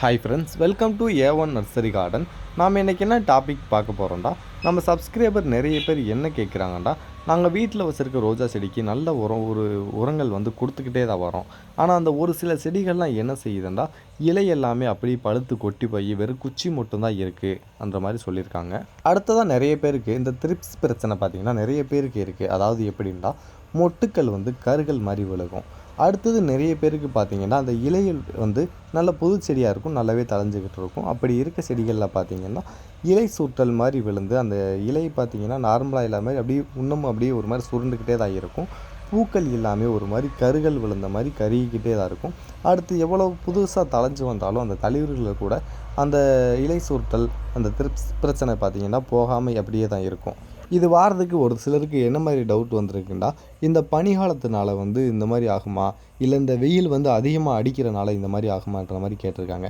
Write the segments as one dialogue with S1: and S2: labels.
S1: Hi friends welcome to A one nursery garden நாம் இன்றைக்கி என்ன டாபிக் பார்க்க போகிறோம்டா நம்ம சப்ஸ்கிரைபர் நிறைய பேர் என்ன கேட்குறாங்கடா நாங்கள் வீட்டில் வச்சுருக்க ரோஜா செடிக்கு நல்ல உரம் ஒரு உரங்கள் வந்து கொடுத்துக்கிட்டே தான் வரோம். ஆனால் அந்த ஒரு சில செடிகள்லாம் என்ன செய்யுதுண்டா இலை எல்லாமே அப்படி பழுத்து கொட்டி போய் வெறும் குச்சி மட்டும்தான் இருக்குது அந்த மாதிரி சொல்லியிருக்காங்க. அடுத்ததாக நிறைய பேருக்கு இந்த த்ரிப்ஸ் பிரச்சனை பார்த்திங்கன்னா நிறைய பேருக்கு இருக்குது அதாவது எப்படின்னா மொட்டுக்கள் வந்து கருகள் மாதிரி விழுகும். அடுத்தது நிறைய பேருக்கு பார்த்தீங்கன்னா அந்த இலைகள் வந்து நல்ல புது செடியாக இருக்கும் நல்லாவே தளைஞ்சிக்கிட்டு இருக்கும். அப்படி இருக்க செடிகளில் பார்த்திங்கன்னா இலை சுற்றல் மாதிரி விழுந்து அந்த இலை பார்த்தீங்கன்னா நார்மலாக இல்லாமல் அப்படியே இன்னமும் அப்படியே ஒரு மாதிரி சுருண்டுக்கிட்டே தான் இருக்கும். பூக்கள் எல்லாமே ஒரு மாதிரி கருகள் விழுந்த மாதிரி கருகிக்கிட்டே தான் இருக்கும். அடுத்து எவ்வளோ புதுசாக தளைஞ்சு வந்தாலும் அந்த தளிர்களில் கூட அந்த இலை சுருட்டல் அந்த திருப்ஸ் பிரச்சனை பார்த்தீங்கன்னா போகாமல் அப்படியே தான் இருக்கும். இது வாரத்துக்கு ஒரு சிலருக்கு என்ன மாதிரி டவுட் வந்திருக்குன்னா இந்த பனிகாலத்தினால வந்து இந்த மாதிரி ஆகுமா? இல்லை இந்த வெயில் வந்து அதிகமாக அடிக்கிறனால இந்த மாதிரி ஆகுமான்ற மாதிரி கேட்டிருக்காங்க.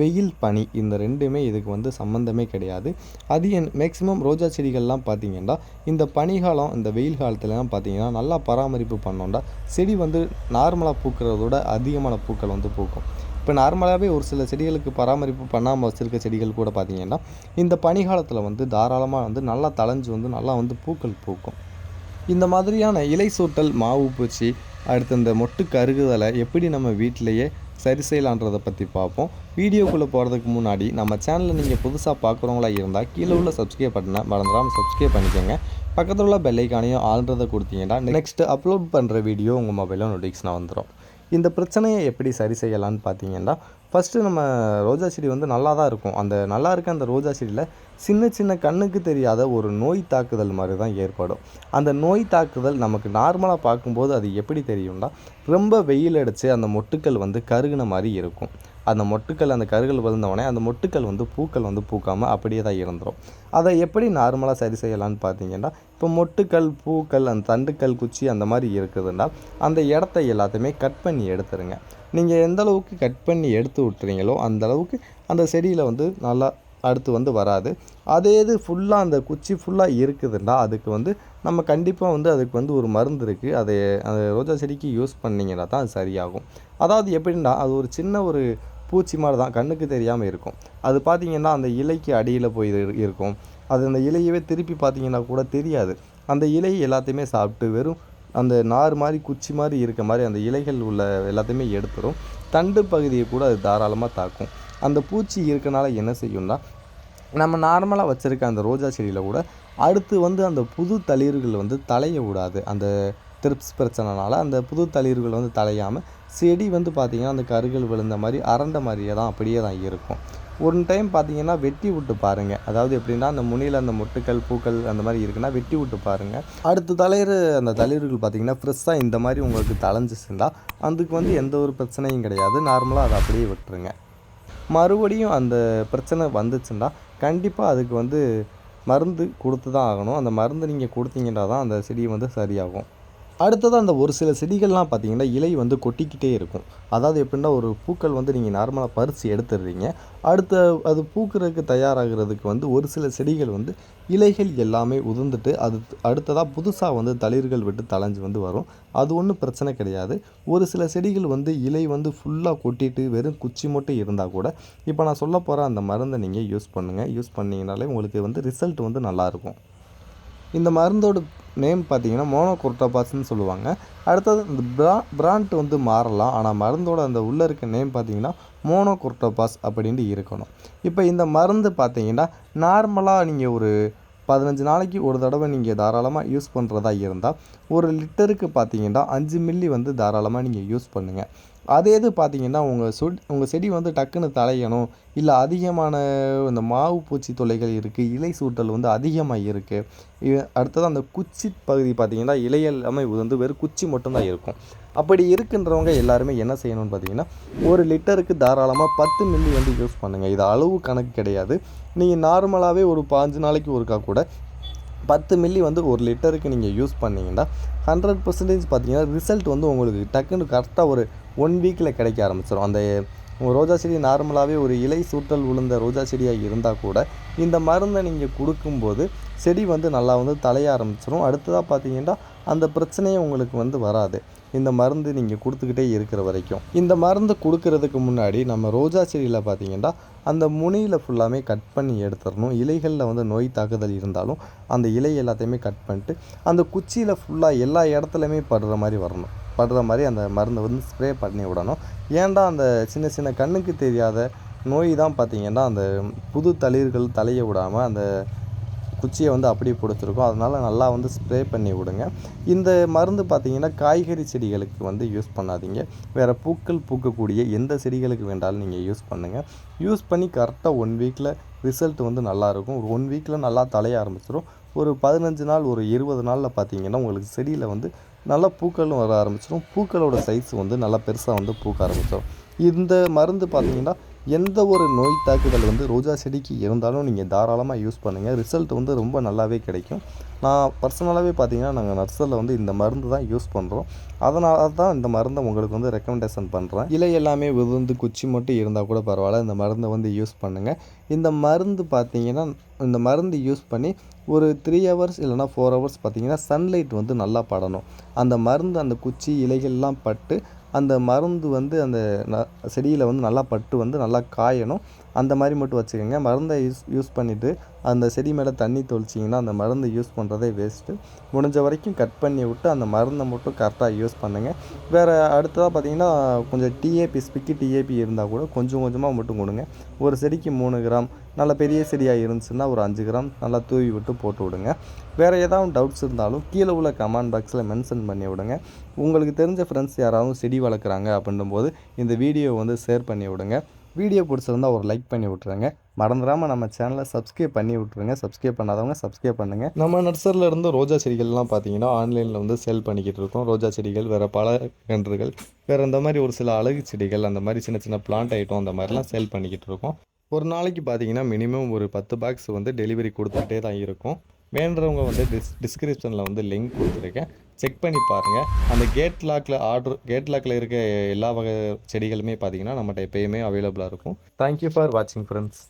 S1: வெயில் பனி இந்த ரெண்டுமே இதுக்கு வந்து சம்மந்தமே கிடையாது. அதிக மேக்ஸிமம் ரோஜா செடிகள்லாம் பார்த்தீங்கன்னா இந்த பனிகாலம் இந்த வெயில் காலத்துலலாம் பார்த்தீங்கன்னா நல்லா பராமரிப்பு பண்ணோண்டா. செடி வந்து நார்மலாக பூக்கிறதோட அதிகமான பூக்கள் வந்து பூக்கும். இப்போ நார்மலாகவே ஒரு சில செடிகளுக்கு பராமரிப்பு பண்ணாமல் வச்சுருக்க செடிகள் கூட பார்த்திங்கன்னா இந்த பனிகாலத்தில் வந்து தாராளமாக வந்து நல்லா தளைஞ்சு வந்து நல்லா வந்து பூக்கள் பூக்கும். இந்த மாதிரியான இலை சூட்டல் மாவு பூச்சி அடுத்து இந்த மொட்டு கருகுதலை எப்படி நம்ம வீட்டிலையே சரி செய்யலான்றதை பற்றி பார்ப்போம். வீடியோக்குள்ளே போகிறதுக்கு முன்னாடி நம்ம சேனலில் நீங்கள் புதுசாக பார்க்குறவங்களா இருந்தால் கீழே உள்ள சப்ஸ்கிரைப் பட்டனை மறந்துடாமல் சப்ஸ்கிரைப் பண்ணிக்கோங்க. பக்கத்தில் உள்ள பெல்லைக்கானையும் ஆள்றதை கொடுத்தீங்கன்னா நெக்ஸ்ட்டு அப்லோட் பண்ணுற வீடியோ உங்கள் மொபைலில் நோட்டிஃபிகேஷனாக வந்துடும். இந்த பிரச்சனையை எப்படி சரி செய்யலான்னு பார்த்தீங்கன்னா ஃபஸ்ட்டு நம்ம ரோஜா செடி வந்து நல்லா தான் இருக்கும். அந்த நல்லா இருக்க அந்த ரோஜா செடியில் சின்ன சின்ன கண்ணுக்கு தெரியாத ஒரு நோய் தாக்குதல் மாதிரி தான் ஏற்படும். அந்த நோய் தாக்குதல் நமக்கு நார்மலாக பார்க்கும்போது அது எப்படி தெரியும்னா ரொம்ப வெயில் அடித்து அந்த மொட்டுக்கள் வந்து கருகின மாதிரி இருக்கும். அந்த மொட்டுக்கள் அந்த கருகள் விழுந்தவொடனே அந்த மொட்டுக்கள் வந்து பூக்கள் வந்து பூக்காமல் அப்படியே தான் இருந்துடும் அதை எப்படி நார்மலாக சரி செய்யலான்னு பார்த்தீங்கன்னா இப்போ மொட்டுக்கள் பூக்கள் அந்த தண்டுக்கள் குச்சி அந்த மாதிரி இருக்குதுன்னா அந்த இடத்த எல்லாத்தையுமே கட் பண்ணி எடுத்துருங்க. நீங்கள் எந்த அளவுக்கு கட் பண்ணி எடுத்து விட்டுறீங்களோ அந்த அளவுக்கு அந்த செடியில் வந்து நல்லா அடுத்து வந்து வராது. அதே இது ஃபுல்லாக அந்த குச்சி ஃபுல்லாக இருக்குதுன்னா அதுக்கு வந்து நம்ம கண்டிப்பாக வந்து அதுக்கு வந்து ஒரு மருந்து இருக்குது அதை அந்த ரோஜா செடிக்கு யூஸ் பண்ணிங்கன்னா தான் அது சரியாகும். அதாவது எப்படின்னா அது ஒரு சின்ன ஒரு பூச்சி மாதிரி தான் கண்ணுக்கு தெரியாமல் இருக்கும். அது பார்த்திங்கன்னா அந்த இலைக்கு அடியில் போய் இருக்கும். அது அந்த இலையவே திருப்பி பார்த்திங்கன்னா கூட தெரியாது. அந்த இலை எல்லாத்தையுமே சாப்பிட்டு வெறும் அந்த நார் மாதிரி குச்சி மாதிரி இருக்க மாதிரி அந்த இலைகள் உள்ள எல்லாத்தையுமே எடுத்துரும். தண்டு பகுதியை கூட அது தாராளமாக தாக்கும். அந்த பூச்சி இருக்கனால என்ன செய்யும்னா நம்ம நார்மலாக வச்சுருக்க அந்த ரோஜா செடியில் கூட அடுத்து வந்து அந்த புது தளிர்கள் வந்து தலைய விடாது. அந்த த்ரிப்ஸ் பிரச்சனைனால அந்த புது தளிர்கள் வந்து தலையாமல் செடி வந்து பார்த்திங்கன்னா அந்த கருகள் விழுந்த மாதிரி அரண்ட மாதிரியே தான் அப்படியே தான் இருக்கும். ஒரு டைம் பார்த்தீங்கன்னா வெட்டி விட்டு பாருங்கள் அதாவது எப்படின்னா அந்த முனியில் அந்த மொட்டுக்கள் பூக்கள் அந்த மாதிரி இருக்குன்னா வெட்டி விட்டு பாருங்கள் அடுத்த தலையிற அந்த தளிர்கள் பார்த்தீங்கன்னா ஃப்ரெஷ்ஷாக இந்த மாதிரி உங்களுக்கு தலைஞ்சிச்சுருந்தா அதுக்கு வந்து எந்த ஒரு பிரச்சனையும் கிடையாது. நார்மலாக அதை அப்படியே விட்டுருங்க. மறுபடியும் அந்த பிரச்சனை வந்துச்சுன்னா கண்டிப்பாக அதுக்கு வந்து மருந்து கொடுத்து தான் ஆகணும். அந்த மருந்து நீங்கள் கொடுத்தீங்கன்னா தான் அந்த செடி வந்து சரியாகும். அடுத்தது அந்த ஒரு சில செடிகள்லாம் பார்த்தீங்கன்னா இலை வந்து கொட்டிக்கிட்டே இருக்கும். அதாவது எப்படின்னா ஒரு பூக்கள் வந்து நீங்கள் நார்மலாக பறித்து எடுத்துடுறீங்க. அடுத்த அது பூக்கிறதுக்கு தயாராகிறதுக்கு வந்து ஒரு சில செடிகள் வந்து இலைகள் எல்லாமே உதிர்ந்துட்டு அது அடுத்ததாக புதுசாக வந்து தளிர்கள் விட்டு தளைஞ்சு வந்து வரும். அது ஒன்றும் பிரச்சனை கிடையாது. ஒரு சில செடிகள் வந்து இலை வந்து ஃபுல்லாக கொட்டிட்டு வெறும் குச்சி மட்டும் இருந்தால் கூட இப்போ நான் சொல்ல போகிற அந்த மருந்தை நீங்கள் யூஸ் பண்ணுங்கள் யூஸ் பண்ணிங்கனாலே உங்களுக்கு வந்து ரிசல்ட் வந்து நல்லாயிருக்கும் இந்த மருந்தோட நேம் பார்த்தீங்கன்னா மோனோகுரோட்டோபாஸ்ன்னு சொல்லுவாங்க. அடுத்தது இந்த பிரா பிராண்ட் வந்து மாறலாம். ஆனால் மருந்தோட அந்த உள்ளே இருக்க நேம் பார்த்தீங்கன்னா மோனோகுரோட்டோபாஸ் அப்படின்ட்டு இருக்கணும். இப்போ இந்த மருந்து பார்த்தீங்கன்னா நார்மலாக நீங்கள் ஒரு பதினஞ்சு நாளைக்கு ஒரு தடவை நீங்கள் தாராளமாக யூஸ் பண்ணுறதா இருந்தால் ஒரு லிட்டருக்கு பார்த்தீங்கன்னா அஞ்சு மில்லி வந்து தாராளமாக நீங்கள் யூஸ் பண்ணுங்கள் அதே இது பார்த்தீங்கன்னா உங்கள் சொட் உங்கள் செடி வந்து டக்குன்னு தலையணும். இல்லை அதிகமான இந்த மாவு பூச்சி தொல்லைகள் இருக்குது இலை சூட்டல் வந்து அதிகமாக இருக்குது அடுத்தது அந்த குச்சி பகுதி பார்த்தீங்கன்னா இலை எல்லாமே வந்து வெறும் குச்சி மட்டும்தான் இருக்கும். அப்படி இருக்குன்றவங்க எல்லாருமே என்ன செய்யணும்னு பார்த்தீங்கன்னா ஒரு லிட்டருக்கு தாராளமாக பத்து மில்லி வந்து யூஸ் பண்ணுங்கள் இது அளவு கணக்கு கிடையாது. நீங்கள் நார்மலாகவே ஒரு பாஞ்சு நாளைக்கு ஒருக்கா கூட பத்து மில்லி வந்து ஒரு லிட்டருக்கு நீங்கள் யூஸ் பண்ணிங்கன்னா ஹண்ட்ரட் பர்சன்டேஜ் பார்த்தீங்கன்னா ரிசல்ட் வந்து உங்களுக்கு டக்குன்னு கரெக்டாக ஒரு ஒன் வீக்கில் கிடைக்க ஆரம்பிச்சிடும் அந்த ரோஜா செடி நார்மலாகவே ஒரு இலை சூட்டல் விழுந்த ரோஜா செடியாக இருந்தால் கூட இந்த மருந்தை நீங்கள் கொடுக்கும்போது செடி வந்து நல்லா வந்து தலைய ஆரம்பிச்சிடும் அடுத்ததாக பார்த்தீங்கன்னா அந்த பிரச்சனையே உங்களுக்கு வந்து வராது. இந்த மருந்து நீங்கள் கொடுத்துக்கிட்டே இருக்கிற வரைக்கும். இந்த மருந்து கொடுக்கறதுக்கு முன்னாடி நம்ம ரோஜா செடியில் பார்த்தீங்கன்னா அந்த முனியில் ஃபுல்லாமே கட் பண்ணி எடுத்துடணும் இலைகளில் வந்து நோய் தாக்குதல் இருந்தாலும் அந்த இலை எல்லாத்தையுமே கட் பண்ணிட்டு அந்த குச்சியில் ஃபுல்லாக எல்லா இடத்துலையுமே படுற மாதிரி வரணும். படுற மாதிரி அந்த மருந்தை வந்து ஸ்ப்ரே பண்ணி விடணும். ஏன்டா அந்த சின்ன சின்ன கண்ணுக்கு தெரியாத நோய் தான் பார்த்தீங்கன்னா அந்த புது தளிர்கள் தலைய விடாமல் அந்த குச்சியை வந்து அப்படியே பிடிச்சிருக்கும். அதனால் நல்லா வந்து ஸ்ப்ரே பண்ணி விடுங்க. இந்த மருந்து பார்த்திங்கன்னா காய்கறி செடிகளுக்கு வந்து யூஸ் பண்ணாதீங்க. வேறு பூக்கள் பூக்கக்கூடிய எந்த செடிகளுக்கு வேண்டாலும் நீங்கள் யூஸ் பண்ணுங்கள் யூஸ் பண்ணி கரெக்டாக ஒன் வீக்கில் ரிசல்ட் வந்து நல்லாயிருக்கும் ஒரு ஒன் வீக்கில் நல்லா தலைய ஆரம்பிச்சிடும் ஒரு பதினஞ்சு நாள் ஒரு இருபது நாளில் பார்த்தீங்கன்னா உங்களுக்கு செடியில் வந்து நல்லா பூக்களும் வர ஆரம்பிச்சிடும் பூக்களோட சைஸ் வந்து நல்லா பெருசாக வந்து பூக்க ஆரம்பிச்சிடும் இந்த மருந்து பார்த்திங்கன்னா எந்த ஒரு நோய் தாக்குதல் வந்து ரோஜா செடிக்கு இருந்தாலும் நீங்கள் தாராளமாக யூஸ் பண்ணுங்கள் ரிசல்ட் வந்து ரொம்ப நல்லாவே கிடைக்கும். நான் பர்சனலாகவே பார்த்தீங்கன்னா நாங்கள் நர்சரியில் வந்து இந்த மருந்து தான் யூஸ் பண்ணுறோம் அதனால தான் இந்த மருந்தை உங்களுக்கு வந்து ரெக்கமெண்டேஷன் பண்ணுறேன் இலை எல்லாமே விழுந்து குச்சி மட்டும் இருந்தால் கூட பரவாயில்ல. இந்த மருந்தை வந்து யூஸ் பண்ணுங்கள் இந்த மருந்து பார்த்தீங்கன்னா இந்த மருந்து யூஸ் பண்ணி ஒரு த்ரீ ஹவர்ஸ் இல்லைனா ஃபோர் ஹவர்ஸ் பார்த்தீங்கன்னா சன்லைட் வந்து நல்லா படணும். அந்த மருந்து அந்த குச்சி இலைகள்லாம் பட்டு அந்த மருந்து வந்து அந்த ந செடியில் வந்து நல்லா பட்டு வந்து நல்லா காயணும். அந்த மாதிரி மட்டும் வச்சுக்கோங்க. மருந்தை யூஸ் யூஸ் பண்ணிவிட்டு அந்த செடி மேலே தண்ணி தெளிச்சிங்கன்னா அந்த மருந்தை யூஸ் பண்ணுறதே வேஸ்ட்டு முடிஞ்ச வரைக்கும் கட் பண்ணி விட்டு அந்த மருந்தை மட்டும் கரெக்டாக யூஸ் பண்ணுங்கள் வேறு அடுத்ததாக பார்த்தீங்கன்னா கொஞ்சம் டிஏபி ஸ்பிக்கி டிஏபி இருந்தால் கூட கொஞ்சம் கொஞ்சமாக மட்டும் கொடுங்க. ஒரு செடிக்கு மூணு கிராம் நல்ல பெரிய செடியாக இருந்துச்சுன்னா ஒரு அஞ்சு கிராம் நல்லா தூவி விட்டு போட்டு விடுங்க. வேறு ஏதாவது டவுட்ஸ் இருந்தாலும் கீழே உள்ள கமெண்ட் பாக்ஸில் மென்ஷன் பண்ணி விடுங்க. உங்களுக்கு தெரிஞ்ச ஃப்ரெண்ட்ஸ் யாராவது செடி வளர்க்குறாங்க அப்படின்னும் போது இந்த வீடியோ வந்து ஷேர் பண்ணி விடுங்க. வீடியோ பிடிச்சிருந்தா ஒரு லைக் பண்ணி விட்ருங்க மறந்துடாமல் நம்ம சேனலை சப்ஸ்கிரைப் பண்ணி விட்ருங்க சப்ஸ்கிரைப் பண்ணாதவங்க சப்ஸ்கிரைப் பண்ணுங்கள் நம்ம நர்சரியில் இருந்து ரோஜா செடிகள்லாம் பார்த்தீங்கன்னா ஆன்லைனில் வந்து சேல் பண்ணிக்கிட்டு இருக்கோம். ரோஜா செடிகள் வேறு பல கன்றுகள் வேறு இந்த மாதிரி ஒரு சில அழகு செடிகள் அந்த மாதிரி சின்ன சின்ன பிளான்ட் ஐட்டம் அந்த மாதிரிலாம் சேல் பண்ணிக்கிட்டு இருக்கோம். ஒரு நாளைக்கு பார்த்தீங்கன்னா மினிமம் ஒரு பத்து பாக்ஸ் வந்து டெலிவரி கொடுத்துக்கிட்டே தான் இருக்கும். வேண்டுறவங்க வந்து டிஸ் டிஸ்கிரிப்ஷனில் வந்து லிங்க் கொடுத்துருக்கேன். செக் பண்ணி பாருங்கள் அந்த கேட் லாக்கில் ஆர்டர் கேட் லாக்கில் இருக்க எல்லா வகை செடிகளுமே பார்த்தீங்கன்னா நம்மகிட்ட எப்பயுமே அவைலபிளாக இருக்கும். தேங்க்யூ ஃபார் வாட்சிங் ஃப்ரெண்ட்ஸ்